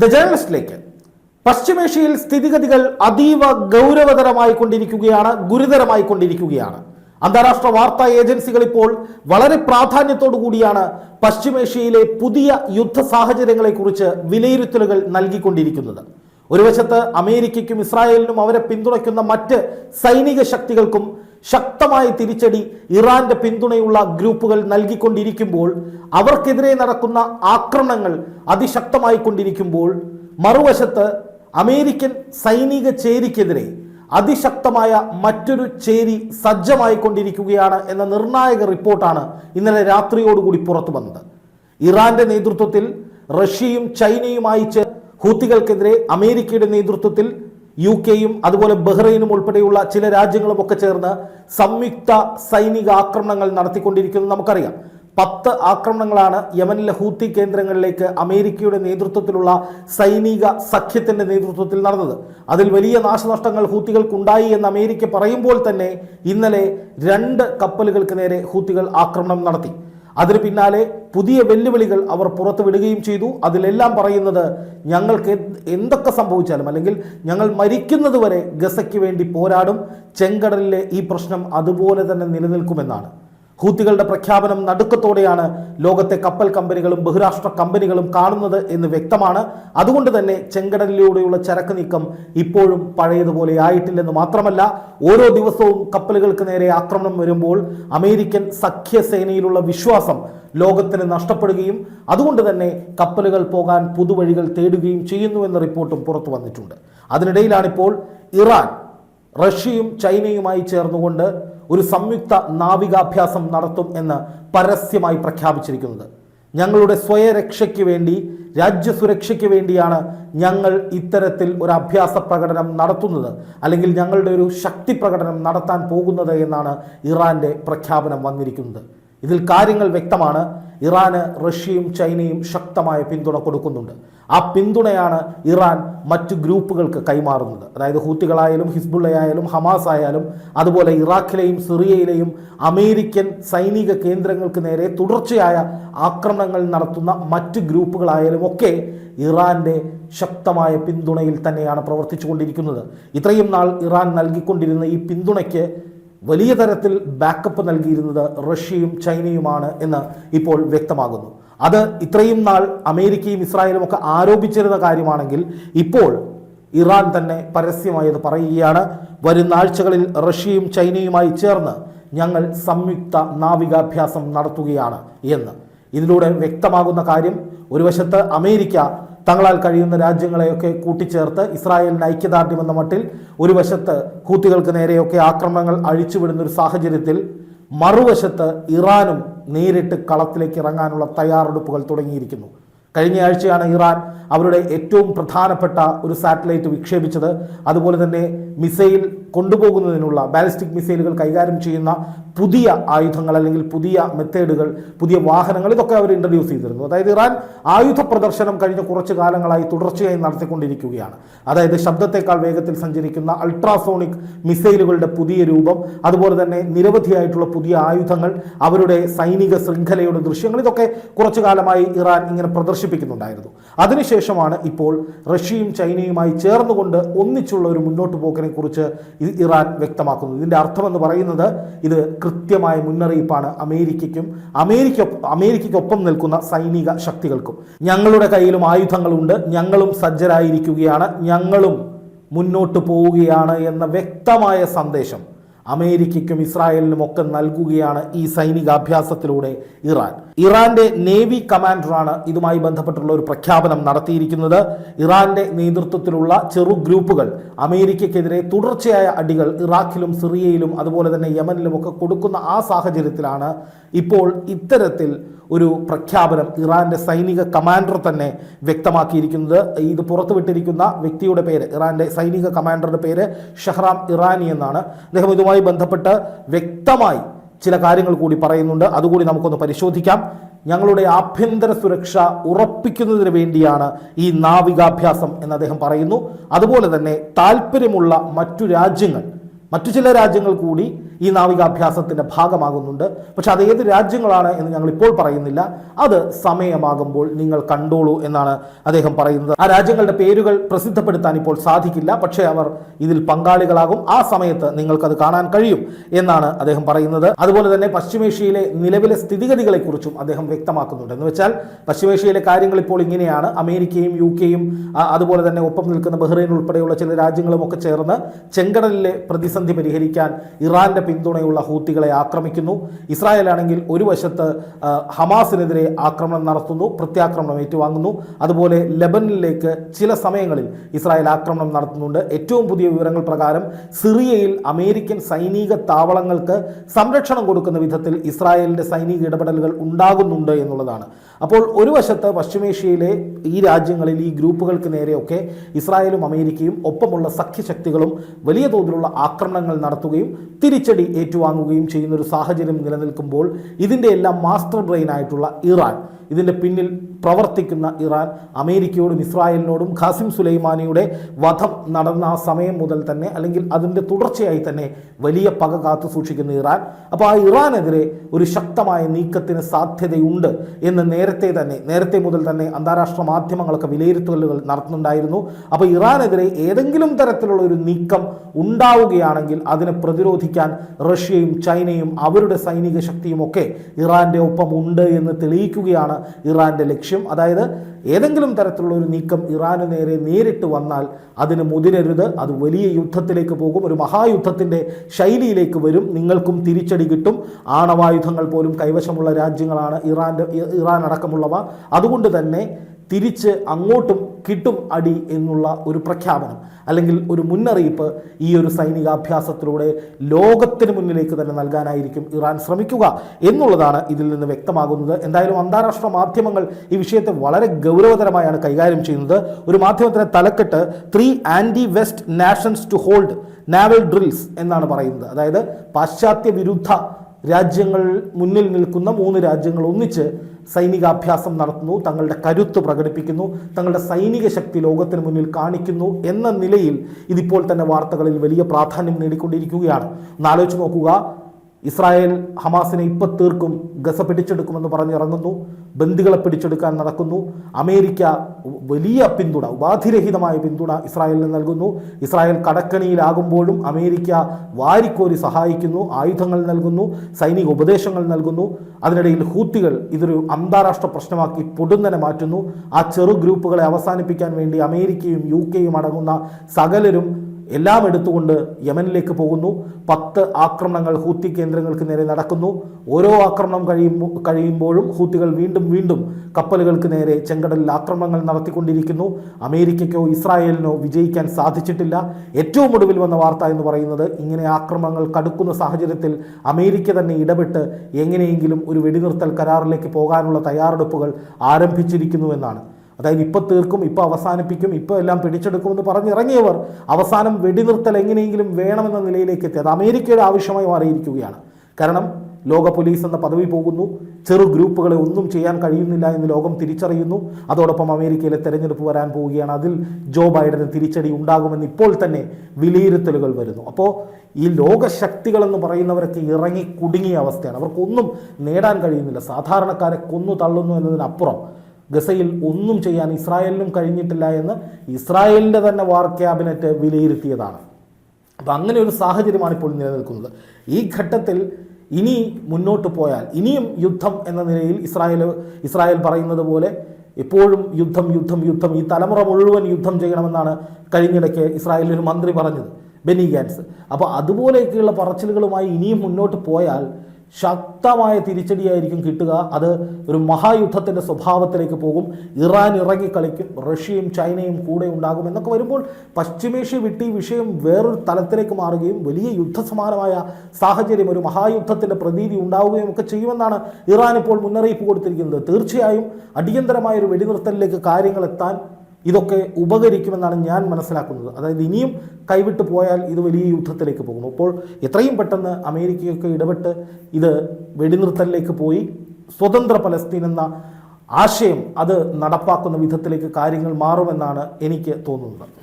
The ജേർണലിസ്റ്റിലേക്ക് പശ്ചിമേഷ്യയിൽ സ്ഥിതിഗതികൾ അതീവ ഗൗരവതരമായി കൊണ്ടിരിക്കുകയാണ് ഗുരുതരമായി കൊണ്ടിരിക്കുകയാണ് അന്താരാഷ്ട്ര വാർത്താ ഏജൻസികൾ ഇപ്പോൾ വളരെ പ്രാധാന്യത്തോടു കൂടിയാണ് പശ്ചിമേഷ്യയിലെ പുതിയ യുദ്ധ സാഹചര്യങ്ങളെക്കുറിച്ച് വിലയിരുത്തലുകൾ നൽകിക്കൊണ്ടിരിക്കുന്നത്. ഒരു വശത്ത് അമേരിക്കയ്ക്കും ഇസ്രായേലിനും അവരെ പിന്തുണയ്ക്കുന്ന മറ്റ് സൈനിക ശക്തികൾക്കും ശക്തമായ തിരിച്ചടി ഇറാന്റെ പിന്തുണയുള്ള ഗ്രൂപ്പുകൾ നൽകിക്കൊണ്ടിരിക്കുമ്പോൾ അവർക്കെതിരെ നടക്കുന്ന ആക്രമണങ്ങൾ അതിശക്തമായി കൊണ്ടിരിക്കുമ്പോൾ മറുവശത്ത് അമേരിക്കൻ സൈനിക ചേരിക്കെതിരെ അതിശക്തമായ മറ്റൊരു ചേരി സജ്ജമായി കൊണ്ടിരിക്കുകയാണ് എന്ന നിർണായക റിപ്പോർട്ടാണ് ഇന്നലെ രാത്രിയോടുകൂടി പുറത്തു വന്നത്. ഇറാന്റെ നേതൃത്വത്തിൽ റഷ്യയും ചൈനയുമായി ഹൂത്തികൾക്കെതിരെ അമേരിക്കയുടെ നേതൃത്വത്തിൽ യു കെയും അതുപോലെ ബഹ്റൈനും ഉൾപ്പെടെയുള്ള ചില രാജ്യങ്ങളും ഒക്കെ ചേർന്ന് സംയുക്ത സൈനിക ആക്രമണങ്ങൾ നടത്തിക്കൊണ്ടിരിക്കുന്നത് നമുക്കറിയാം. പത്ത് ആക്രമണങ്ങളാണ് യമനിലെ ഹൂത്തി കേന്ദ്രങ്ങളിലേക്ക് അമേരിക്കയുടെ നേതൃത്വത്തിലുള്ള സൈനിക സഖ്യത്തിന്റെ നേതൃത്വത്തിൽ നടന്നത്. അതിൽ വലിയ നാശനഷ്ടങ്ങൾ ഹൂത്തികൾക്കുണ്ടായി എന്ന് അമേരിക്ക പറയുമ്പോൾ തന്നെ ഇന്നലെ രണ്ട് കപ്പലുകൾക്ക് നേരെ ഹൂത്തികൾ ആക്രമണം നടത്തി. അതിന് പിന്നാലെ പുതിയ വെല്ലുവിളികൾ അവർ പുറത്തുവിടുകയും ചെയ്തു. അതിലെല്ലാം പറയുന്നത് ഞങ്ങൾക്ക് എന്തൊക്കെ സംഭവിച്ചാലും അല്ലെങ്കിൽ ഞങ്ങൾ മരിക്കുന്നത് വരെ ഗസയ്ക്ക് വേണ്ടി പോരാടും. ചെങ്കടലിലെ ഈ പ്രശ്നം അതുപോലെ തന്നെ നിലനിൽക്കുമെന്നാണ്. ഹൂത്തികളുടെ പ്രഖ്യാപനം നടുക്കത്തോടെയാണ് ലോകത്തെ കപ്പൽ കമ്പനികളും ബഹുരാഷ്ട്ര കമ്പനികളും കാണുന്നത് എന്ന് വ്യക്തമാണ്. അതുകൊണ്ട് തന്നെ ചെങ്കടലിലൂടെയുള്ള ചരക്ക് നീക്കം ഇപ്പോഴും പഴയതുപോലെ ആയിട്ടില്ലെന്ന് മാത്രമല്ല ഓരോ ദിവസവും കപ്പലുകൾക്ക് നേരെ ആക്രമണം വരുമ്പോൾ അമേരിക്കൻ സഖ്യസേനയിലുള്ള വിശ്വാസം ലോകത്തിന് നഷ്ടപ്പെടുകയും അതുകൊണ്ട് തന്നെ കപ്പലുകൾ പോകാൻ പുതുവഴികൾ തേടുകയും ചെയ്യുന്നു എന്ന റിപ്പോർട്ടും പുറത്തു വന്നിട്ടുണ്ട്. അതിനിടയിലാണിപ്പോൾ ഇറാൻ റഷ്യയും ചൈനയുമായി ചേർന്നുകൊണ്ട് ഒരു സംയുക്ത നാവികാഭ്യാസം നടത്തും എന്ന് പരസ്യമായി പ്രഖ്യാപിച്ചിരിക്കുന്നത്. ഞങ്ങളുടെ സ്വയരക്ഷയ്ക്ക് വേണ്ടി രാജ്യസുരക്ഷയ്ക്ക് വേണ്ടിയാണ് ഞങ്ങൾ ഇത്തരത്തിൽ ഒരു അഭ്യാസ പ്രകടനം നടത്തുന്നത് അല്ലെങ്കിൽ ഞങ്ങളുടെ ഒരു ശക്തി പ്രകടനം നടത്താൻ പോകുന്നത് എന്നാണ് ഇറാന്റെ പ്രഖ്യാപനം വന്നിരിക്കുന്നത്. ഇതിൽ കാര്യങ്ങൾ വ്യക്തമാണ്. ഇറാന് റഷ്യയും ചൈനയും ശക്തമായ പിന്തുണ കൊടുക്കുന്നുണ്ട്. ആ പിന്തുണയാണ് ഇറാൻ മറ്റ് ഗ്രൂപ്പുകൾക്ക് കൈമാറുന്നത്. അതായത് ഹൂത്തികളായാലും ഹിസ്ബുള്ളയായാലും ഹമാസ് ആയാലും അതുപോലെ ഇറാഖിലെയും സിറിയയിലെയും അമേരിക്കൻ സൈനിക കേന്ദ്രങ്ങൾക്ക് നേരെ തുടർച്ചയായ ആക്രമണങ്ങൾ നടത്തുന്ന മറ്റ് ഗ്രൂപ്പുകളായാലും ഒക്കെ ഇറാന്റെ ശക്തമായ പിന്തുണയിൽ തന്നെയാണ് പ്രവർത്തിച്ചുകൊണ്ടിരിക്കുന്നത്. ഇത്രയും നാൾ ഇറാൻ നൽകിക്കൊണ്ടിരുന്ന ഈ പിന്തുണയ്ക്ക് വലിയ തരത്തിൽ ബാക്കപ്പ് നൽകിയിരുന്നത് റഷ്യയും ചൈനയുമാണ് എന്ന് ഇപ്പോൾ വ്യക്തമാകുന്നു. അത് ഇത്രയും നാൾ അമേരിക്കയും ഇസ്രായേലും ഒക്കെ ആരോപിച്ചിരുന്ന കാര്യമാണെങ്കിൽ ഇപ്പോൾ ഇറാൻ തന്നെ പരസ്യമായത് പറയുകയാണ്. വരുന്ന ആഴ്ചകളിൽ റഷ്യയും ചൈനയുമായി ചേർന്ന് ഞങ്ങൾ സംയുക്ത നാവികാഭ്യാസം നടത്തുകയാണ് എന്ന്. ഇതിലൂടെ വ്യക്തമാകുന്ന കാര്യം ഒരു വശത്ത് അമേരിക്ക തങ്ങളാൽ കഴിയുന്ന രാജ്യങ്ങളെയൊക്കെ കൂട്ടിച്ചേർത്ത് ഇസ്രായേലിന് ഐക്യദാർഢ്യം എന്ന മട്ടിൽ ഒരു വശത്ത് കൂത്തികൾക്ക് നേരെയൊക്കെ ആക്രമണങ്ങൾ അഴിച്ചുവിടുന്ന ഒരു സാഹചര്യത്തിൽ മറുവശത്ത് ഇറാനും നേരിട്ട് കളത്തിലേക്ക് ഇറങ്ങാനുള്ള തയ്യാറെടുപ്പുകൾ തുടങ്ങിയിരിക്കുന്നു. കഴിഞ്ഞ ആഴ്ചയാണ് ഇറാൻ അവരുടെ ഏറ്റവും പ്രധാനപ്പെട്ട ഒരു സാറ്റലൈറ്റ് വിക്ഷേപിച്ചത്. അതുപോലെ തന്നെ മിസൈൽ കൊണ്ടുപോകുന്നതിനുള്ള ബാലിസ്റ്റിക് മിസൈലുകൾ കൈകാര്യം ചെയ്യുന്ന പുതിയ ആയുധങ്ങൾ അല്ലെങ്കിൽ പുതിയ മെത്തേഡുകൾ പുതിയ വാഹനങ്ങൾ ഇതൊക്കെ അവർ ഇൻട്രൊഡ്യൂസ് ചെയ്തിരുന്നു. അതായത് ഇറാൻ ആയുധ പ്രദർശനം കഴിഞ്ഞ കുറച്ച് കാലങ്ങളായി തുടർച്ചയായി നടത്തിക്കൊണ്ടിരിക്കുകയാണ്. അതായത് ശബ്ദത്തെക്കാൾ വേഗത്തിൽ സഞ്ചരിക്കുന്ന അൾട്രാസോണിക് മിസൈലുകളുടെ പുതിയ രൂപം അതുപോലെ തന്നെ നിരവധിയായിട്ടുള്ള പുതിയ ആയുധങ്ങൾ അവരുടെ സൈനിക ശൃംഖലയുടെ ദൃശ്യങ്ങൾ ഇതൊക്കെ കുറച്ചു കാലമായി ഇറാൻ ഇങ്ങനെ പ്രദർശിപ്പിക്കുന്നുണ്ടായിരുന്നു അതിനുശേഷമാണ് ഇപ്പോൾ റഷ്യയും ചൈനയുമായി ചേർന്നുകൊണ്ട് ഒന്നിച്ചുള്ള ഒരു മുന്നോട്ട് പോക്കിനെ കുറിച്ച് ഇറാൻ വ്യക്തമാക്കുന്നത്. ഇതിന്റെ അർത്ഥമെന്ന് പറയുന്നത് ഇത് കൃത്യമായ മുന്നറിയിപ്പാണ് അമേരിക്കയ്ക്കും അമേരിക്ക അമേരിക്കയ്ക്കൊപ്പം നിൽക്കുന്ന സൈനിക ശക്തികൾക്കും. ഞങ്ങളുടെ കയ്യിലും ആയുധങ്ങളുണ്ട് ഞങ്ങളും സജ്ജരായിരിക്കുകയാണ് ഞങ്ങളും മുന്നോട്ട് പോവുകയാണ് എന്ന വ്യക്തമായ സന്ദേശം അമേരിക്കയ്ക്കും ഇസ്രായേലിനും ഒക്കെ നൽകുകയാണ് ഈ സൈനികാഭ്യാസത്തിലൂടെ ഇറാൻ. ഇറാന്റെ നേവി കമാൻഡറാണ് ഇതുമായി ബന്ധപ്പെട്ടുള്ള ഒരു പ്രഖ്യാപനം നടത്തിയിരിക്കുന്നത്. ഇറാന്റെ നേതൃത്വത്തിലുള്ള ചെറു ഗ്രൂപ്പുകൾ അമേരിക്കയ്ക്കെതിരെ തുടർച്ചയായ അടികൾ ഇറാഖിലും സിറിയയിലും അതുപോലെ തന്നെ യമനിലും ഒക്കെ കൊടുക്കുന്ന ആ സാഹചര്യത്തിലാണ് ഇപ്പോൾ ഇത്തരത്തിൽ ഒരു പ്രഖ്യാപനം ഇറാന്റെ സൈനിക കമാൻഡർ തന്നെ വ്യക്തമാക്കിയിരിക്കുന്നത്. ഇത് പുറത്തുവിട്ടിരിക്കുന്ന വ്യക്തിയുടെ പേര് ഇറാന്റെ സൈനിക കമാൻഡറുടെ പേര് ഷഹ്റാം ഇറാനി എന്നാണ്. അദ്ദേഹം ഇതുമായി ബന്ധപ്പെട്ട് വ്യക്തമായി ചില കാര്യങ്ങൾ കൂടി പറയുന്നുണ്ട്. അതുകൂടി നമുക്കൊന്ന് പരിശോധിക്കാം. ഞങ്ങളുടെ ആഭ്യന്തര സുരക്ഷ ഉറപ്പിക്കുന്നതിന് വേണ്ടിയാണ് ഈ നാവികാഭ്യാസം എന്ന് അദ്ദേഹം പറയുന്നു. അതുപോലെ തന്നെ താല്പര്യമുള്ള മറ്റു രാജ്യങ്ങൾ മറ്റു ചില രാജ്യങ്ങൾ കൂടി ഈ നാവികാഭ്യാസത്തിന്റെ ഭാഗമാകുന്നുണ്ട്. പക്ഷെ അത് ഏത് രാജ്യങ്ങളാണ് എന്ന് ഞങ്ങൾ ഇപ്പോൾ പറയുന്നില്ല. അത് സമയമാകുമ്പോൾ നിങ്ങൾ കണ്ടോളൂ എന്നാണ് അദ്ദേഹം പറയുന്നത്. ആ രാജ്യങ്ങളുടെ പേരുകൾ പ്രസിദ്ധപ്പെടുത്താൻ ഇപ്പോൾ സാധിക്കില്ല. പക്ഷേ അവർ ഇതിൽ പങ്കാളികളാകും. ആ സമയത്ത് നിങ്ങൾക്കത് കാണാൻ കഴിയും എന്നാണ് അദ്ദേഹം പറയുന്നത്. അതുപോലെ തന്നെ പശ്ചിമേഷ്യയിലെ നിലവിലെ സ്ഥിതിഗതികളെക്കുറിച്ചും അദ്ദേഹം വ്യക്തമാക്കുന്നുണ്ട്. എന്ന് വെച്ചാൽ പശ്ചിമേഷ്യയിലെ കാര്യങ്ങൾ ഇപ്പോൾ ഇങ്ങനെയാണ്. അമേരിക്കയും യു കെയും അതുപോലെ തന്നെ ഒപ്പം നിൽക്കുന്ന ബഹ്റൈൻ ഉൾപ്പെടെയുള്ള ചില രാജ്യങ്ങളും ഒക്കെ ചേർന്ന് ചെങ്കടലിലെ പ്രതിസന്ധി പരിഹരിക്കാൻ ഇറാന്റെ പിന്തുണയുള്ള ഹൂത്തികളെ ആക്രമിക്കുന്നു. ഇസ്രായേൽ ആണെങ്കിൽ ഒരു വശത്ത് ഹമാസിനെതിരെ ആക്രമണം നടത്തുന്നു പ്രത്യാക്രമണം ഏറ്റുവാങ്ങുന്നു. അതുപോലെ ലെബനിലേക്ക് ചില സമയങ്ങളിൽ ഇസ്രായേൽ ആക്രമണം നടത്തുന്നുണ്ട്. ഏറ്റവും പുതിയ വിവരങ്ങൾ പ്രകാരം സിറിയയിൽ അമേരിക്കൻ സൈനിക താവളങ്ങൾക്ക് സംരക്ഷണം കൊടുക്കുന്ന വിധത്തിൽ ഇസ്രായേലിന്റെ സൈനിക ഇടപെടലുകൾ ഉണ്ടാകുന്നുണ്ട് എന്നുള്ളതാണ്. അപ്പോൾ ഒരു വശത്ത് പശ്ചിമേഷ്യയിലെ ഈ രാജ്യങ്ങളിൽ ഈ ഗ്രൂപ്പുകൾക്ക് നേരെയൊക്കെ ഇസ്രായേലും അമേരിക്കയും ഒപ്പമുള്ള സഖ്യശക്തികളും വലിയ തോതിലുള്ള ആക്രമണങ്ങൾ നടത്തുകയും തിരിച്ചടി ഏറ്റുവാങ്ങുകയും ചെയ്യുന്ന ഒരു സാഹചര്യം നിലനിൽക്കുമ്പോൾ ഇതിന്റെ എല്ലാം മാസ്റ്റർ ബ്രെയിനായിട്ടുള്ള ഇറാൻ ഇതിന്റെ പിന്നിൽ പ്രവർത്തിക്കുന്ന ഇറാൻ അമേരിക്കയോടും ഇസ്രായേലിനോടും ഖാസിം സുലൈമാനിയുടെ വധം നടന്ന ആ സമയം മുതൽ തന്നെ അല്ലെങ്കിൽ അതിന്റെ തുടർച്ചയായി തന്നെ വലിയ പക കാത്തു സൂക്ഷിക്കുന്ന ഇറാൻ. അപ്പോൾ ആ ഇറാനെതിരെ ഒരു ശക്തമായ നീക്കത്തിന് സാധ്യതയുണ്ട് എന്ന് നേരത്തെ തന്നെ നേരത്തെ മുതൽ തന്നെ അന്താരാഷ്ട്ര മാധ്യമങ്ങളൊക്കെ വിലയിരുത്തലുകൾ നടത്തുന്നുണ്ടായിരുന്നു. അപ്പോൾ ഇറാനെതിരെ ഏതെങ്കിലും തരത്തിലുള്ള ഒരു നീക്കം ഉണ്ടാവുകയാണെങ്കിൽ അതിനെ പ്രതിരോധിക്കാൻ റഷ്യയും ചൈനയും അവരുടെ സൈനിക ശക്തിയും ഒക്കെ ഇറാന്റെ ഒപ്പം ഉണ്ട് എന്ന് തെളിയിക്കുകയാണ് ഇറാന്റെ ലക്ഷ്യം. അതായത് ഏതെങ്കിലും തരത്തിലുള്ള ഒരു നീക്കം ഇറാന് നേരെ നേരിട്ട് വന്നാൽ അതിന് മുതിരരുത്. അത് വലിയ യുദ്ധത്തിലേക്ക് പോകും. ഒരു മഹായുദ്ധത്തിന്റെ ശൈലിയിലേക്ക് വരും. നിങ്ങൾക്കും തിരിച്ചടി കിട്ടും. ആണവായുധങ്ങൾ പോലും കൈവശമുള്ള രാജ്യങ്ങളാണ് ഇറാന്റെ ഇറാൻ അടക്കമുള്ളവ. അതുകൊണ്ട് തന്നെ തിരിച്ച് അങ്ങോട്ടും കിട്ടും അടി എന്നുള്ള ഒരു പ്രഖ്യാപനം അല്ലെങ്കിൽ ഒരു മുന്നറിയിപ്പ് ഈ ഒരു സൈനികാഭ്യാസത്തിലൂടെ ലോകത്തിന് മുന്നിലേക്ക് തന്നെ നൽകാനായിരിക്കും ഇറാൻ ശ്രമിക്കുക എന്നുള്ളതാണ് ഇതിൽ നിന്ന് വ്യക്തമാകുന്നത്. എന്തായാലും അന്താരാഷ്ട്ര മാധ്യമങ്ങൾ ഈ വിഷയത്തെ വളരെ ഗൗരവതരമായാണ് കൈകാര്യം ചെയ്യുന്നത്. ഒരു മാധ്യമത്തിന് തലക്കെട്ട് three anti west nations to hold naval drills എന്നാണ് പറയുന്നത്. അതായത് പാശ്ചാത്യ വിരുദ്ധ രാജ്യങ്ങൾ മുന്നിൽ നിൽക്കുന്ന മൂന്ന് രാജ്യങ്ങൾ ഒന്നിച്ച് സൈനികാഭ്യാസം നടത്തുന്നു തങ്ങളുടെ കരുത്ത് പ്രകടിപ്പിക്കുന്നു തങ്ങളുടെ സൈനിക ശക്തി ലോകത്തിന് മുന്നിൽ കാണിക്കുന്നു എന്ന നിലയിൽ ഇതിപ്പോൾ തന്നെ വാർത്തകളിൽ വലിയ പ്രാധാന്യം നേടിക്കൊണ്ടിരിക്കുകയാണ്. ഒന്നാലോചിച്ച് നോക്കുക ഇസ്രായേൽ ഹമാസിനെ ഇപ്പൊ തീർക്കും ഗസ പിടിച്ചെടുക്കുമെന്ന് പറഞ്ഞിറങ്ങുന്നു ബന്ദികളെ പിടിച്ചെടുക്കാൻ നടക്കുന്നു. അമേരിക്ക വലിയ പിന്തുണ ഉപാധിരഹിതമായ പിന്തുണ ഇസ്രായേലിന് നൽകുന്നു. ഇസ്രായേൽ കടക്കണിയിലാകുമ്പോഴും അമേരിക്ക വാരിക്കോരി സഹായിക്കുന്നു ആയുധങ്ങൾ നൽകുന്നു സൈനിക ഉപദേശങ്ങൾ നൽകുന്നു. അതിനിടയിൽ ഹൂത്തികൾ ഇതൊരു അന്താരാഷ്ട്ര പ്രശ്നമാക്കി പൊടുന്നനെ മാറ്റുന്നു. ആ ചെറു ഗ്രൂപ്പുകളെ അവസാനിപ്പിക്കാൻ വേണ്ടി അമേരിക്കയും യു കെയും അടങ്ങുന്ന സകലരും എല്ലാം എടുത്തുകൊണ്ട് യമനിലേക്ക് പോകുന്നു. പത്ത് ആക്രമണങ്ങൾ ഹൂത്തി കേന്ദ്രങ്ങൾക്ക് നേരെ നടക്കുന്നു. ഓരോ ആക്രമണം കഴിയുമ്പോൾ കഴിയുമ്പോഴും ഹൂത്തികൾ വീണ്ടും വീണ്ടും കപ്പലുകൾക്ക് നേരെ ചെങ്കടലിൽ ആക്രമണങ്ങൾ നടത്തിക്കൊണ്ടിരിക്കുന്നു. അമേരിക്കയ്ക്കോ ഇസ്രായേലിനോ വിജയിക്കാൻ സാധിച്ചിട്ടില്ല. ഏറ്റവും ഒടുവിൽ വന്ന വാർത്ത എന്ന് പറയുന്നത് ഇങ്ങനെ ആക്രമണങ്ങൾ കടുക്കുന്ന സാഹചര്യത്തിൽ അമേരിക്ക തന്നെ ഇടപെട്ട് എങ്ങനെയെങ്കിലും ഒരു വെടിനിർത്തൽ കരാറിലേക്ക് പോകാനുള്ള തയ്യാറെടുപ്പുകൾ ആരംഭിച്ചിരിക്കുന്നു എന്നാണ്. അതായത് ഇപ്പോൾ തീർക്കും ഇപ്പോൾ അവസാനിപ്പിക്കും ഇപ്പോൾ എല്ലാം പിടിച്ചെടുക്കുമെന്ന് പറഞ്ഞിറങ്ങിയവർ അവസാനം വെടിനിർത്തൽ എങ്ങനെയെങ്കിലും വേണമെന്ന നിലയിലേക്ക് എത്തി. അത് അമേരിക്കയുടെ ആവശ്യമായി മാറിയിരിക്കുകയാണ്. കാരണം ലോക പോലീസ് എന്ന പദവി പോകുന്നു. ചെറു ഗ്രൂപ്പുകളെ ഒന്നും ചെയ്യാൻ കഴിയുന്നില്ല എന്ന് ലോകം തിരിച്ചറിയുന്നു. അതോടൊപ്പം അമേരിക്കയിലെ തെരഞ്ഞെടുപ്പ് വരാൻ പോവുകയാണ്. അതിൽ ജോ ബൈഡന് തിരിച്ചടി ഉണ്ടാകുമെന്ന് ഇപ്പോൾ തന്നെ വിലയിരുത്തലുകൾ വരുന്നു. അപ്പോൾ ഈ ലോകശക്തികളെന്ന് പറയുന്നവരൊക്കെ ഇറങ്ങി കുടുങ്ങിയ അവസ്ഥയാണ്. അവർക്കൊന്നും നേടാൻ കഴിയുന്നില്ല. സാധാരണക്കാരെ കൊന്നു തള്ളുന്നു എന്നതിനപ്പുറം ഗസയിൽ ഒന്നും ചെയ്യാൻ ഇസ്രായേലിനും കഴിഞ്ഞിട്ടില്ല എന്ന് ഇസ്രായേലിന്റെ തന്നെ വാർ ക്യാബിനറ്റ് വിലയിരുത്തിയതാണ്. അപ്പം അങ്ങനെ ഒരു സാഹചര്യമാണ് ഇപ്പോൾ നിലനിൽക്കുന്നത്. ഈ ഘട്ടത്തിൽ ഇനി മുന്നോട്ട് പോയാൽ ഇനിയും യുദ്ധം എന്ന നിലയിൽ ഇസ്രായേൽ ഇസ്രായേൽ പറയുന്നത് പോലെ എപ്പോഴും യുദ്ധം യുദ്ധം യുദ്ധം ഈ തലമുറ മുഴുവൻ യുദ്ധം ചെയ്യണമെന്നാണ് കഴിഞ്ഞിടയ്ക്ക് ഇസ്രായേലിൽ ഒരു മന്ത്രി പറഞ്ഞത് ബെനി ഗാൻസ് അപ്പോൾ അതുപോലെയൊക്കെയുള്ള പറച്ചിലുകളുമായി ഇനിയും മുന്നോട്ട് പോയാൽ ശക്തമായ തിരിച്ചടിയായിരിക്കും കിട്ടുക. അത് ഒരു മഹായുദ്ധത്തിന്റെ സ്വഭാവത്തിലേക്ക് പോകും. ഇറാൻ ഇറങ്ങി കളിക്കും. റഷ്യയും ചൈനയും കൂടെ ഉണ്ടാകും എന്നൊക്കെ വരുമ്പോൾ പശ്ചിമേഷ്യ വിട്ട് ഈ വിഷയം വേറൊരു തലത്തിലേക്ക് മാറുകയും വലിയ യുദ്ധസമാനമായ സാഹചര്യം ഒരു മഹായുദ്ധത്തിന്റെ പ്രതീതി ഉണ്ടാവുകയും ഒക്കെ ചെയ്യുമെന്നാണ് ഇറാൻ ഇപ്പോൾ മുന്നറിയിപ്പ് കൊടുത്തിരിക്കുന്നത്. തീർച്ചയായും അടിയന്തരമായ ഒരു വെടിനിർത്തലിലേക്ക് കാര്യങ്ങൾ എത്താൻ ഇതൊക്കെ ഉപകരിക്കുമെന്നാണ് ഞാൻ മനസ്സിലാക്കുന്നത്. അതായത് ഇനിയും കൈവിട്ട് പോയാൽ ഇത് വലിയ യുദ്ധത്തിലേക്ക് പോകും അപ്പോൾ എത്രയും പെട്ടെന്ന് അമേരിക്കയൊക്കെ ഇടപെട്ട് ഇത് വെടിനിർത്തലിലേക്ക് പോയി. സ്വതന്ത്ര പലസ്തീൻ എന്ന ആശയം അത് നടപ്പാക്കുന്ന വിധത്തിലേക്ക് കാര്യങ്ങൾ മാറുമെന്നാണ് എനിക്ക് തോന്നുന്നത്.